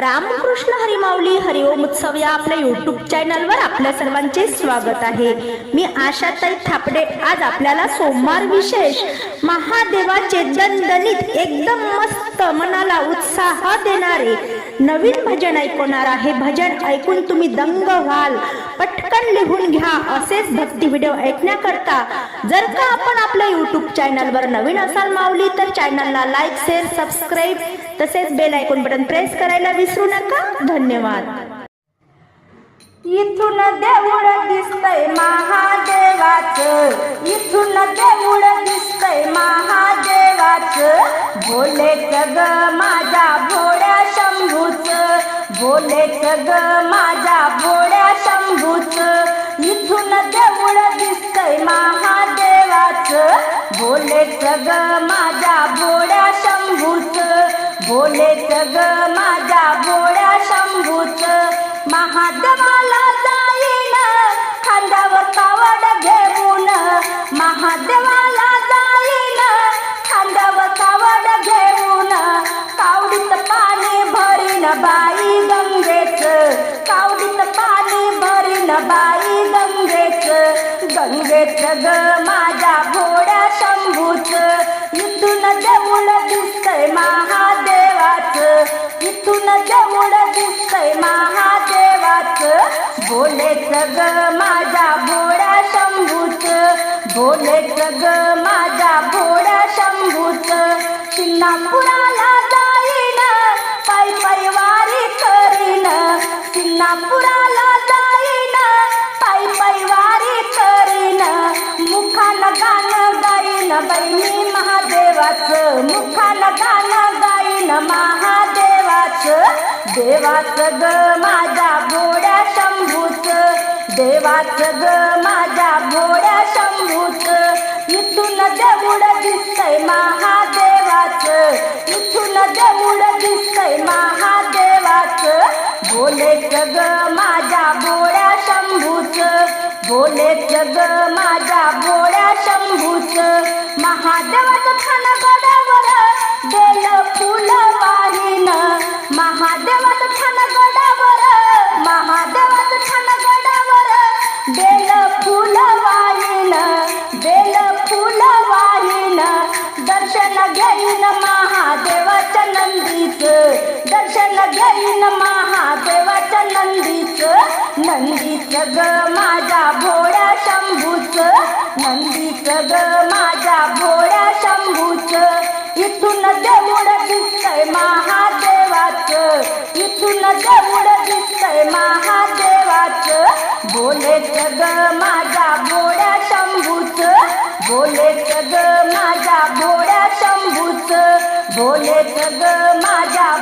रामकृष्ण हरिमाऊली हरिओम उत्सव या आपल्या युट्यूब चॅनलवर आपल्या सर्वांचे स्वागत आहे. मी आशाताई थापडे. आज आपल्याला सोमवार विशेष महादेवाचे दणदणीत एकदम मस्त मनाला उत्साह देणारे नवीन भजन ऐकवणार आहे. भजन ऐकून तुम्ही दंग व्हाल. पटकन लिहून घ्या. असेच भक्ती व्हिडिओ ऐकण्याकरता जर का आपण आपल्या युट्यूब चॅनलवर नवीन असाल माऊली तर चॅनलला लाईक शेअर सबस्क्राईब तसेच बेल ऐकून बटन प्रेस करायला विसरू नका. धन्यवाद. इथून देऊळ दिसतय महादेवा ग माझ्या भोळ्या शंभूच. भोलेच ग माझ्या भोळ्या शंभूच. इथून देऊळ दिसतय महादेवाच. भोलेच ग माझ्या भोळ्या शंभूच. भोलेच ग माझ्या भोळ्या शंभूच. महादेवाला जाईन खांद्यावर कावड घेऊन. महादेवा भरीन बाई गंगेच. कावडीत पाणी भरीन बाई गंगेच. गंगेच ग माझ्या भोळ्या शंभूच. इथून देऊळ दिसतय महादेवाच. इथून देऊळ दिसतय महादेवाच. भोलेच ग माझ्या भोळ्या शंभूच. भोलेच ग माझ्या घोड्या शंभूच. शिंगणापुराला शिंगणापुराला जाईन पायी पायी वारी करीन मुखानं गाणं गाईन बहिणी महादेवाचं मुखानं गाणं गाईन महादेवाचं देवाचं ग माझ्या भोळ्या शंभूच देवाचं ग माझ्या भोळ्या शंभूच इथून देऊळ दिसतय महादेवाचं इथून देऊळ दिसतय महादेव भोलेच ग माझ्या भोळ्या शंभूच. भोलेच ग माझ्या भोळ्या शंभूच. महादेवाचं खाना नंदीच ग माझ्या भोळ्या शंभूच. नंदीच ग माझ्या भोळ्या शंभूच. इथून देऊळ दिसतय महादेवाच. इथून देऊळ दिसतय महादेवाच. भोलेच ग माझ्या भोळ्या शंभूच. भोलेच ग माझ्या भोळ्या शंभूच. भोलेच ग माझ्या